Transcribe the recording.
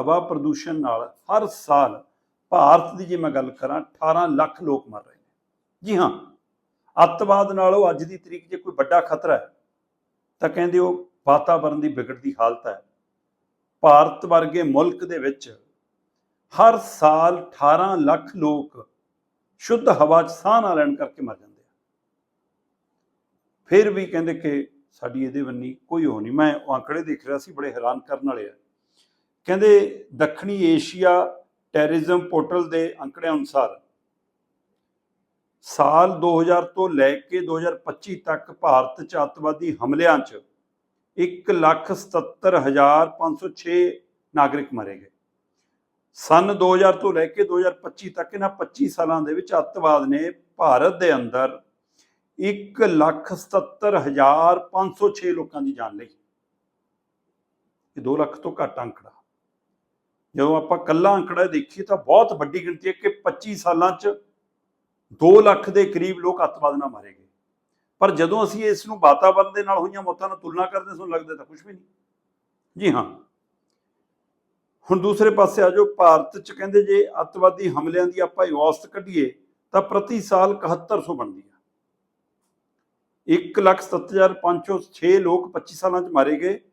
ਹਵਾ ਪ੍ਰਦੂਸ਼ਣ ਨਾਲ ਹਰ ਸਾਲ ਭਾਰਤ ਦੀ ਜੇ ਮੈਂ ਗੱਲ ਕਰਾਂ 18 ਲੱਖ ਲੋਕ ਮਰ ਰਹੇ ਨੇ। ਜੀ ਹਾਂ, ਅੱਤਵਾਦ ਨਾਲੋਂ ਅੱਜ ਦੀ ਤਰੀਕ ਜੇ ਕੋਈ ਵੱਡਾ ਖਤਰਾ ਹੈ, ਤਾਂ ਕਹਿੰਦੇ ਉਹ ਵਾਤਾਵਰਣ ਦੀ ਵਿਗੜਦੀ ਹਾਲਤ ਹੈ। ਭਾਰਤ ਵਰਗੇ ਮੁਲਕ ਦੇ ਵਿੱਚ ਹਰ ਸਾਲ 18 ਲੱਖ ਲੋਕ ਸ਼ੁੱਧ ਹਵਾ 'ਚ ਸਾਹ ਨਾ ਲੈਣ ਕਰਕੇ ਮਰ ਜਾਂਦੇ ਆ। ਫਿਰ ਵੀ ਕਹਿੰਦੇ ਕਿ ਸਾਡੀ ਇਹਦੇ ਬੰਨੀ ਕੋਈ ਹੋ ਨਹੀਂ। ਮੈਂ ਉਹ ਆંકੜੇ ਦੇਖ ਰਿਹਾ ਸੀ, ਬੜੇ ਹੈਰਾਨ ਕਰਨ ਵਾਲੇ ਆ। ਕਹਿੰਦੇ ਦੱਖਣੀ ਏਸ਼ੀਆ ਟੈਰਰਿਜ਼ਮ ਪੋਰਟਲ ਦੇ ਅੰਕੜਿਆਂ ਅਨੁਸਾਰ ਸਾਲ 2000 ਤੋਂ ਲੈ ਕੇ 2025 ਤੱਕ ਭਾਰਤ 'ਚ ਅੱਤਵਾਦੀ ਹਮਲਿਆਂ 'ਚ 177506 ਨਾਗਰਿਕ ਮਾਰੇ ਗਏ। ਸਨ 2000 ਤੋਂ ਲੈ ਕੇ 2025 ਤੱਕ ਇਹਨਾਂ 25 ਸਾਲਾਂ ਦੇ ਵਿੱਚ ਅੱਤਵਾਦ ਨੇ ਭਾਰਤ ਦੇ ਅੰਦਰ 177506 ਲੋਕਾਂ ਦੀ ਜਾਨ ਲਈ। ਇਹ 2 ਲੱਖ ਤੋਂ ਘੱਟ ਅੰਕੜਾ। ਜਦੋਂ ਆਪਾਂ ਕੱਲਾ ਅੰਕੜਾ ਦੇਖੀਏ ਤਾਂ ਬਹੁਤ ਵੱਡੀ ਗਿਣਤੀ ਹੈ ਕਿ 25 ਸਾਲਾਂ 'ਚ 2 ਲੱਖ ਦੇ ਕਰੀਬ ਲੋਕ ਅੱਤਵਾਦ ਨਾਲ ਮਾਰੇ ਗਏ। ਪਰ ਜਦੋਂ ਅਸੀਂ ਇਸ ਨੂੰ ਵਾਤਾਵਰਣ ਦੇ ਨਾਲ ਹੋਈਆਂ ਮੌਤਾਂ ਨਾਲ ਤੁਲਨਾ ਕਰਦੇ ਹਾਂ, ਸਾਨੂੰ ਲੱਗਦਾ ਤਾਂ ਕੁਝ ਵੀ ਨਹੀਂ। ਜੀ ਹਾਂ। ਹੁਣ ਦੂਸਰੇ ਪਾਸੇ ਆ ਜਾਓ ਭਾਰਤ 'ਚ ਕਹਿੰਦੇ ਜੇ ਅੱਤਵਾਦੀ ਹਮਲਿਆਂ ਦੀ ਆਪਾਂ ਔਸਤ ਕੱਢੀਏ ਤਾਂ ਪ੍ਰਤੀ ਸਾਲ 7100 ਬਣਦੀ ਆ। 1,77,506 ਲੋਕ 25 ਸਾਲਾਂ 'ਚ ਮਾਰੇ ਗਏ।